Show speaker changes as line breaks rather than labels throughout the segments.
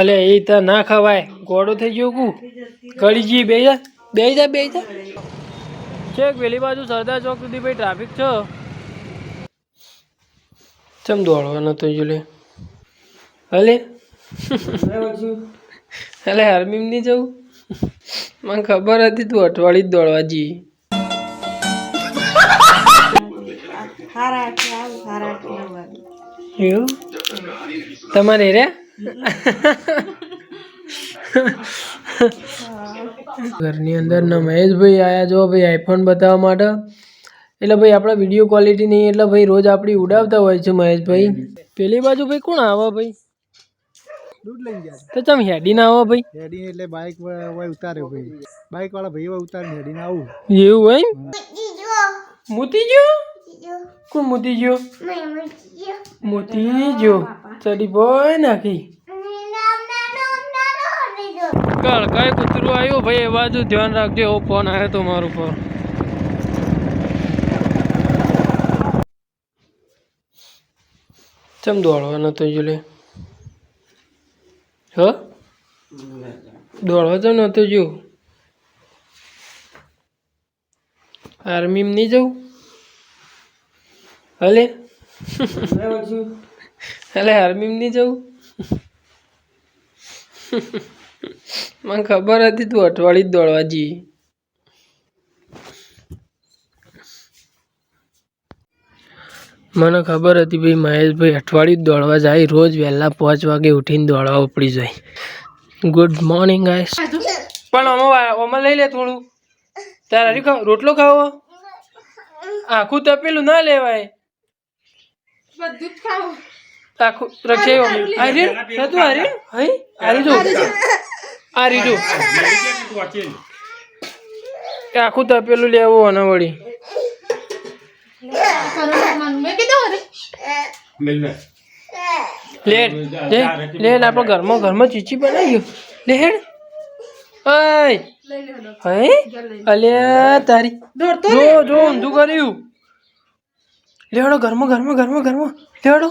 અલે એ તો ના ખવાય. ગોળો થઈ ગયો કુ. કળીજી બે જા બે જા બે જા. છેક પેલી બાજુ સરદાર ચોક સુધી ભાઈ ટ્રાફિક છે. ચમ દોડવાનો તો જો લે. હલે અલે હરમીમ નહીં જવું મને ખબર હતી તું અઠવાડિયે જ દોડવા જઈ તમારે રે? ઘરની અંદર ને મહેશભાઈ આયા જો ભાઈ આઈફોન બતાવવા માટે. એટલે ભાઈ આપણા વીડિયો ક્વોલિટી નહીં એટલે ભાઈ રોજ આપણી ઉડાવતા હોય છે મહેશભાઈ. પેલી બાજુ ભાઈ કોણ આવે ભાઈ?
દૂધ લઈ ગયા
તો તમે હેડી ના આવો ભાઈ.
હેડી એટલે બાઇક વાય ઉતાર્યો ભાઈ. બાઇક વાળા ભાઈ વાય ઉતારે હેડી ના આવું
એવું હોય મૂતી ગયો કોણ મોતી ગયો મોતી ગયો ચડી બોય નાખી. કળ કઈ કૂતરું આવ્યું? ભાઈ એ બાજુ ધ્યાન રાખજો. એવો ફોન આવ્યો તો મારું પર. ચમ દોડવાનો તો જો લે હ? દોડવા તો નતો જો આર્મીમાં નહીં જવું? હલે હલે આર્મીમાં નહીં જવું? મને ખબર હતી તું અઠવાડિયે જ દોડવા જઈ મને ખબર હતી ભાઈ મહેશભાઈ અઠવાડિયું દોડવા જાય રોજ વહેલા પાંચ વાગે ઉઠીને દોડવા ઉપડી જાય. ગુડ મોર્નિંગ ગાઈસ પણ આમાં આમાં લઈ લે થોડું. તારે રોટલો ખાવો? આખું તપેલું ના લેવાય.
બધું જ ખાવું.
આખું રક્ષે હઈ? જો. તપેલું લેવું અને વળી.
લેડ કીધું
લે લે. લે લે આપણો ઘરમાં ઘરમાં ચીચી બનાવી ગયો. લે હેડ. ઓય
લઈ લે હેડો.
હઈ? અલ્યા તારી.
દોડતો
જો જો ઊંધું કર્યું. લેવડો ઘરમાં ઘરમાં ઘરમાં ઘરમાં લેવાડો.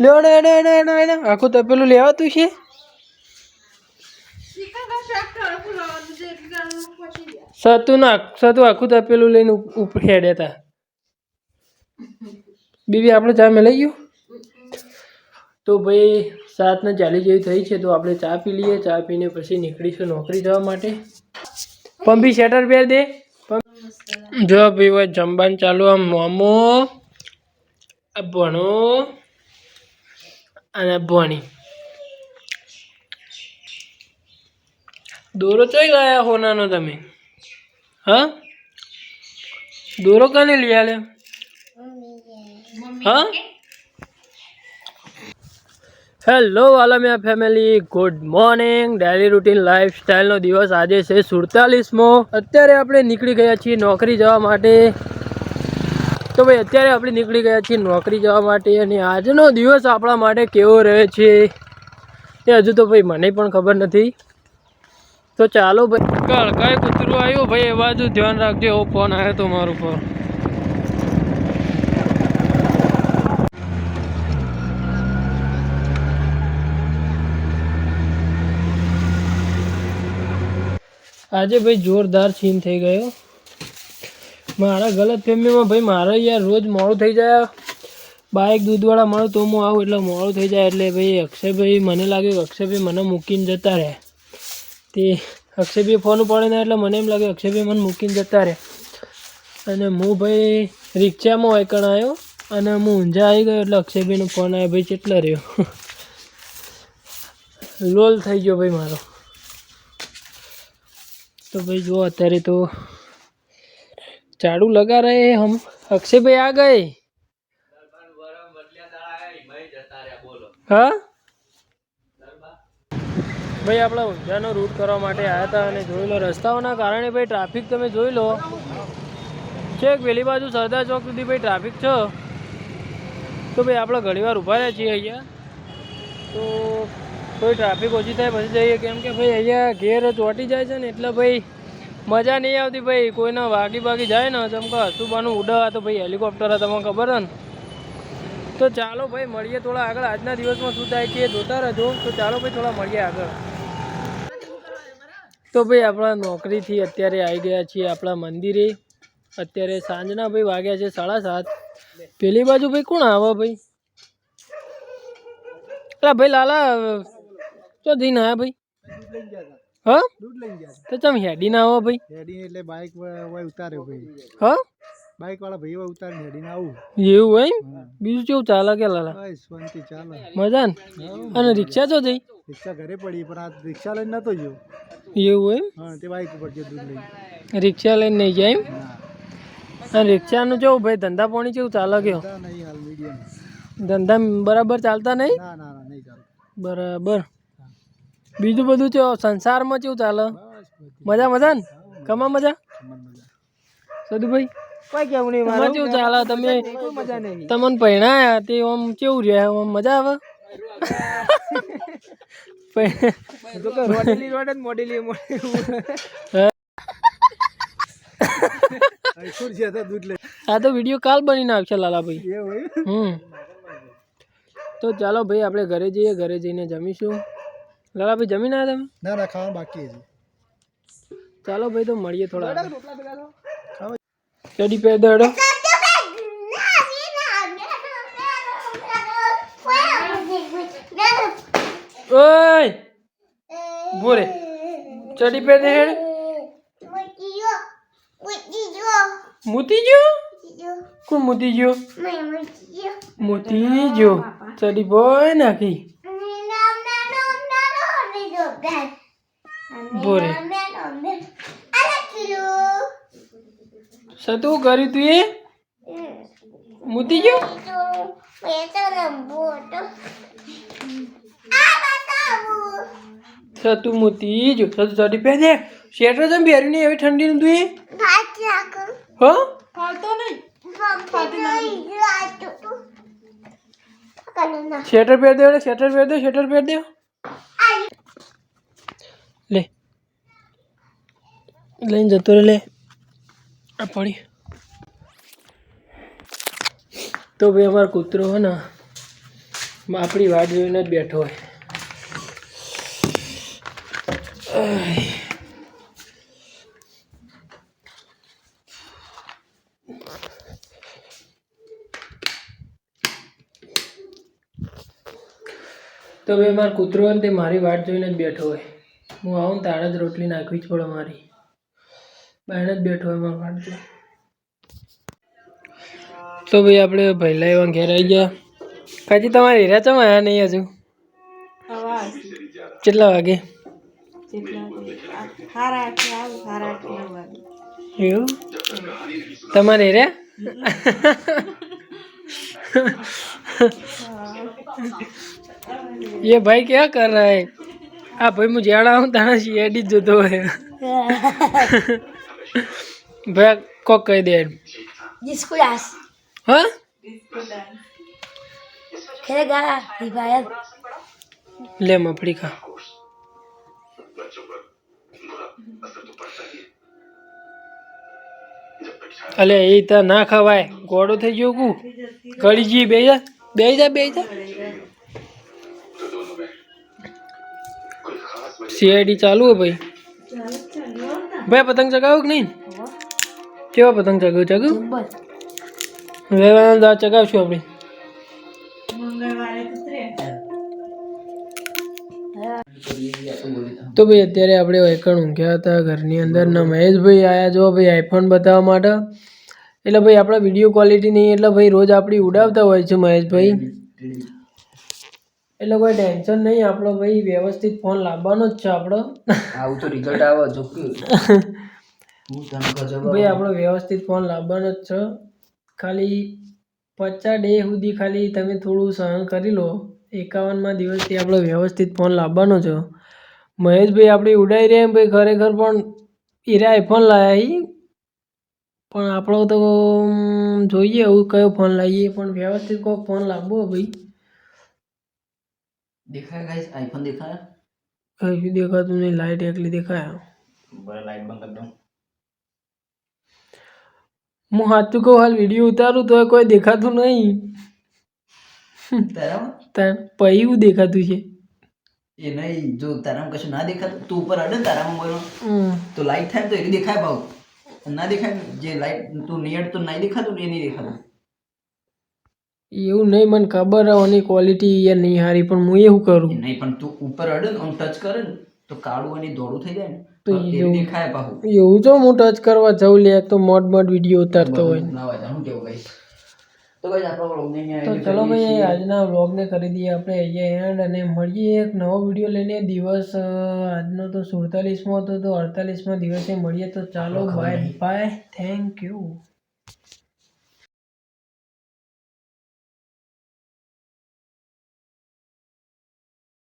લેવાડો, એડો એડો એડો એડો. આખું તપેલું લેવાતું છે. સતું ના સતું આખું તપેલું લઈને ઉપર હેડે હતા બીબી, આપણે ચા મેં લઈ ગયું? તો ભાઈ સાતના ચાલી જેવી થઈ છે, તો આપણે ચા પી લઈએ. ચા પીને પછી નીકળીશું નોકરી જવા માટે. પંપી શેટર પહેર દે. જો ભાઈ જમવાનું ચાલુ આમ મોમો ભણો અને ભણી. દોરો ચોઈ ગયા હોનાનો તમે? હા? દોરો કાને લઈ આલે હા? Hello વાલામિયા family good morning daily routine લાઈફસ્ટાઈલનો દિવસ આજે છે સુડતાલીસમો. અત્યારે આપણે નીકળી ગયા છીએ નોકરી જવા માટે. તો ભાઈ, અત્યારે આપણે નીકળી ગયા છીએ નોકરી જવા માટે અને આજનો દિવસ આપણા માટે કેવો રહે છે એ હજુ તો ભાઈ મને પણ ખબર નથી. તો ચાલો ભાઈ કઈ કૂતરું આવ્યું? ભાઈ, એ બાજુ ધ્યાન રાખજો. એવો ફોન આવ્યો તો મારું પર. આજે ભાઈ જોરદાર સીન થઈ ગયો. મારા ગલત ફેમિલીમાં ભાઈ મારે યાર રોજ મોડું થઈ જાય. બાઇક દૂધવાળા મળે તો હું આવું એટલે મોડું થઈ જાય એટલે ભાઈ અક્ષયભાઈ મને લાગે કે અક્ષયભાઈ મને મૂકીને જતા રહે. તે અક્ષયભાઈ ફોન પડે ને એટલે મને એમ લાગે અક્ષયભાઈ મને મૂકીને જતા રહે. અને હું ભાઈ રિક્ષામાં વાયકણ આવ્યો અને હું ઊંઝા આવી ગયો એટલે અક્ષયભાઈનો ફોન આવ્યો, ભાઈ કેટલા રહ્યો. લોલ થઈ ગયો ભાઈ મારો. તો ભાઈ જો અત્યારે તો झाड़ू लगा रहे हैं हम अक्षय भाई आ गए હા ભાઈ આપણે ઊંઝાનો રૂટ કરવા માટે આવ્યા હતા અને જોઈ લો રસ્તાઓના કારણે ભાઈ ટ્રાફિક તમે જોઈ લો છેક પેલી બાજુ સરદાર ચોક સુધી ભાઈ ટ્રાફિક છે તો ભાઈ આપણે ઘણીવાર ઊભા રહ્યા છીએ અહીંયા તો કોઈ ટ્રાફિક ઓછી થાય પછી જઈએ. કેમ કે ભાઈ અહીંયા ઘેર ચોંટી જાય છે ને એટલે ભાઈ મજા નહીં આવતી ભાઈ. કોઈને વાગી બાગી જાય ને ચમકા હસુબાનું ઉડા તો ભાઈ હેલિકોપ્ટર તમને ખબર ને? તો ચાલો ભાઈ, મળીએ થોડા આગળ. આજના દિવસમાં શું થાય છે જોતા રહેજો. તો ચાલો ભાઈ, થોડા મળીએ આગળ. તો ભાઈ, આપણા નોકરીથી અત્યારે આવી ગયા છીએ આપણા મંદિરે. અત્યારે સાંજના ભાઈ વાગ્યા છે સાડા સાત. પેલી બાજુ ભાઈ કોણ આવે ભાઈ? અલા ભાઈ, લાલા તો જઈને આયા ભાઈ? હા?
દૂધ લઈ ગયા
તો તમે હેડી ના આવો ભાઈ?
હેડી એટલે બાઇક વાય ઉતાર્યો ભાઈ.
હા?
બાઇક વાળા ભાઈ હોય ઉતારીને હેડીને આવું.
એવું હોય એમ? બીજું કેવું ચાલે કે લાલા?
બસ શાંતિ ચાલે.
મજા ને? અને રિક્ષા જો જઈ?
રિક્ષા ઘરે પડી પણ આ રિક્ષા લઈને નતો ગયો.
એવું હોય
હા તે બાઇક ઉપર ગયો દૂધ
લઈ રિક્ષા લઈને નહીં જાય એમ? અને રિક્ષાનું કેવું ભાઈ ધંધા પાણી કેવું ચાલે ગયો
ધંધા
બરાબર ચાલતા નહીં?
ના ના ના
બરાબર. બીજું બધું ચો સંસારમાં કેવું ચાલે? મજા મજા ને? કમા મજા? સદુભાઈ
કોઈ કેવું નહીં
તમારે કેવું ચાલે? તમે તમને પહેણાયા તે આમ કેવું રહે? આમ મજા આવે?
રોડેલી રોડ જ મોડેલી
આ તો વીડિયો કાલ બનીને નાખશે લાલાભાઈ. હમ. તો ચાલો ભાઈ આપણે ઘરે જઈએ ઘરે જઈને જમીશું. લાલાભાઈ જમીને આવ્યા તમે?
ના ના ખાવાનું બાકી છે
ચાલો ભાઈ તો મળીએ થોડા ચડી પે દડો. ઓય! બોરે ચડી પે દે હેડ. મૂતી જો કોણ મૂતી જો મૂતી જો ચડી બોય નાખી. બોરે સતું કર્યું તું એ? મૂતી ગયો? સતું મૂતી ગયો સતું ચડી પે દે શેટર જમ પહેર્યું ને એવી ઠંડી નું તું એ? નહીં? શેટર પહેર દે શેટર પહેર દે શેટર પહેર દે લે લઈને જતો રહે આ પડી. તો ભાઈ અમારો કૂતરો હોય ને આપણી વાટ જોઈને જ બેઠો હોય. તો ભાઈ મારો કૂતરો હોય ને તે મારી વાટ જોઈને જ બેઠો હોય. હું આવું ને તારે જ રોટલી નાખવી જ પડે મારી. બાયણે જ બેઠો હોય મારી વાટ જોઈ તો ભાઈ આપણે પહેલા એવા ઘેર આવી ગયા કાજી તમારે હીરા ચમ આવ્યા નહીં હજુ કેટલા વાગે
હારા આઠે આવું હારા આઠે નવ વાગે
એવું તમારે હીરા ये भाई क्या कर रहा है આ ભાઈ હું જ્યાં આવું ત્યાં સીઆઈડી જ જોતો હોય ભાઈ કોક કહી દે
Disculas.
હા
Carregar rival.
લે મફળી ખા અલે એ તો ના ખવાય ગોળો થઈ ગયો કુ ગળી જી બે જા બે જા બે જા સીઆઈડી ચાલુ હે ભાઈ? ભાઈ, પતંગ ચગાવું કે નહીં? કેવા પતંગ ચગાવ? ચગાવ? વેવાના દાંત ચગાવશું આપણે. તો ભાઈ, અત્યારે આપણે વૈકણ ઊંઘ્યા હતા ઘરની અંદર ને મહેશભાઈ આવ્યા જો ભાઈ આઈફોન બતાવવા માટે. એટલે ભાઈ, આપણા વીડિયો ક્વોલિટી નહીં એટલે ભાઈ, રોજ આપણી ઉડાવતા હોય છે મહેશભાઈ. એટલે કોઈ ટેન્શન નહીં આપણો ભાઈ વ્યવસ્થિત ફોન લાવવાનો જ છે આપણો.
આવું તો રિઝલ્ટ આવે જો
ભાઈ આપણો વ્યવસ્થિત ફોન લાવવાનો જ છે. ખાલી પચાસ ડે સુધી ખાલી તમે થોડું સહન કરી લો. એકાવનમાં દિવસથી આપણો વ્યવસ્થિત ફોન લાવવાનો છે. મહેશભાઈ આપણે ઉડાઈ રહ્યા ભાઈ ખરેખર પણ એરા આઈફોન લાયા ઈ પણ આપણો તો જોઈએ એવું કયો ફોન લાવીએ. પણ વ્યવસ્થિત કોઈ ફોન લાવવો ભાઈ.
દેખાય ગાઈસ આઈફોન દેખાય
કઈ દેખાતું નહીં લાઇટ એકલી દેખાય
બરાબર લાઈટ બંધ કરી દઉં
હું સાચું કહું હાલ વીડિયો ઉતારું તો કોઈ દેખાતું નહીં
તારામાં
તાર પૈયું દેખાતું છે
એ નહીં જો તારામાં કશું ના દેખાતું તું ઉપર અડે ને તારામાં બોલો
હમ.
તો લાઈટ થાય ને તો એ દેખાય ભાવ ના દેખાય ને જે લાઈટ તું નિયડ તો નહીં દેખાતું ને એ નહીં દેખાતું
એવું નહીં મને ખબર હે આની ક્વોલિટી યાર નહીં હારી પણ હું એવું કરું.
નહીં પણ તું ઉપર અડે ને ટચ કરે ને તો કાળું અને ધોળું થઈ જાય ને.
તો એવું-
દેખાય પાહું.
એવું જો હું ટચ કરવા જાઉં લે તો મોડ મોડ વીડિયો ઉતારતો હોય.
ના હોય તો શું કેવું ભાઈ તો
ચલો ભાઈ આજના વ્લોગને કરી દઈએ આપણે અહીંયા એન્ડ અને મળીએ એક નવો વીડિયો લઈને. દિવસ આજનો તો સુડતાલીસમો હતો તો અડતાલીસમાં દિવસે મળીએ. તો ચાલો બાય બાય થેન્ક યુ